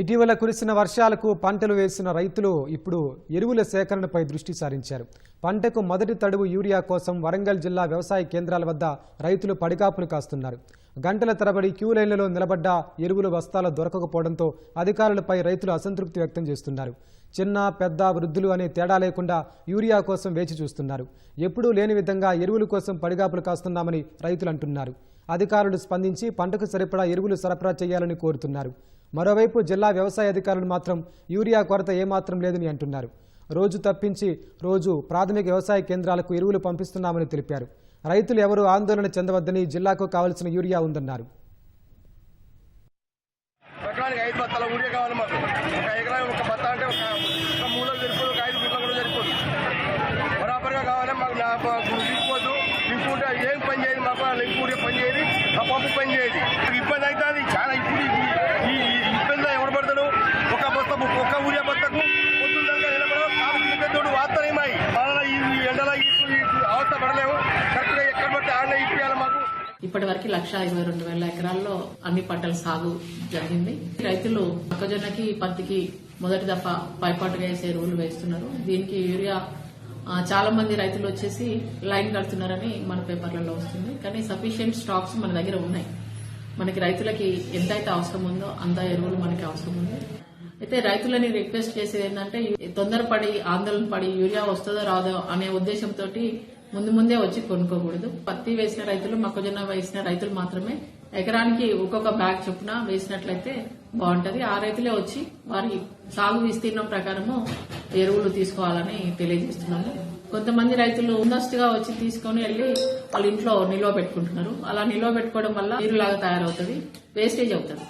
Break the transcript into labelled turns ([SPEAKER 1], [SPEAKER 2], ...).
[SPEAKER 1] ఇటీవల కురిసిన వర్షాలకు పంటలు వేసిన రైతులు ఇప్పుడు ఎరువుల సేకరణపై దృష్టి సారించారు. పంటకు మొదటి తడువు యూరియా కోసం వరంగల్ జిల్లా వ్యవసాయ కేంద్రాల వద్ద రైతులు పడికాపులు కాస్తున్నారు. గంటల తరబడి క్యూ లైన్లలో నిలబడ్డ ఎరువులు బస్తాలు దొరకకపోవడంతో అధికారులపై రైతులు అసంతృప్తి వ్యక్తం చేస్తున్నారు. చిన్న పెద్ద వృద్ధులు అనే తేడా లేకుండా యూరియా కోసం వేచి చూస్తున్నారు. ఎప్పుడూ లేని విధంగా ఎరువుల కోసం పడిగాపులు కాస్తున్నామని రైతులు అంటున్నారు. అధికారులు స్పందించి పంటకు సరిపడా ఎరువులు సరఫరా చేయాలని కోరుతున్నారు. మరోవైపు జిల్లా వ్యవసాయ అధికారులు మాత్రం యూరియా కొరత ఏమాత్రం లేదని అంటున్నారు. రోజు తప్పించి రోజు ప్రాథమిక వ్యవసాయ కేంద్రాలకు ఎరువులు పంపిస్తున్నామని తెలిపారు. రైతులు ఎవరూ ఆందోళన చెందవద్దని జిల్లాకు కావలసిన యూరియా ఉందన్నారు.
[SPEAKER 2] ఎకరానికి ఐదు బత్తాల ఊరియా కావాలి మాకు. ఒక ఎకరానికి ఒక అవస్థ పడలేము ఎక్కడ పడితే మాకు.
[SPEAKER 3] ఇప్పటి వరకు లక్ష ఇరవై రెండు వేల ఎకరాల్లో అన్ని పంటల సాగు జరిగింది. రైతులు మొక్కజొన్నకి పత్తికి మొదటి దఫా పైపాటుగా వేసే ఎరువులు వేస్తున్నారు. దీనికి యూరియా చాలా మంది రైతులు వచ్చేసి లైన్ కడుతున్నారని మన పేపర్లలో వస్తుంది. కానీ సఫిషియెంట్ స్టాక్స్ మన దగ్గర ఉన్నాయి. మనకి రైతులకి ఎంతైతే అవసరం ఉందో అంత ఎరువులు మనకి అవసరం ఉంది. అయితే రైతులని రిక్వెస్ట్ చేసేది ఏంటంటే తొందరపడి ఆందోళన పడి యూరియా వస్తుందో రాదో అనే ఉద్దేశంతో ముందు ముందే వచ్చి కొనుక్కోకూడదు. పత్తి వేసిన రైతులు మొక్కజొన్న వేసిన రైతులు మాత్రమే ఎకరానికి ఒక్కొక్క బ్యాగ్ చొప్పున వేసినట్లయితే బాగుంటది. ఆ రైతులే వచ్చి వారి సాగు విస్తీర్ణం ప్రకారము ఎరువులు తీసుకోవాలని తెలియజేస్తున్నాము. కొంతమంది రైతులు ముందస్తుగా వచ్చి తీసుకొని వెళ్ళి వాళ్ళ ఇంట్లో నిల్వ పెట్టుకుంటున్నారు. అలా నిల్వ పెట్టుకోవడం వల్ల నీరులాగా తయారవుతుంది. వేస్టేజ్ అవుతుంది.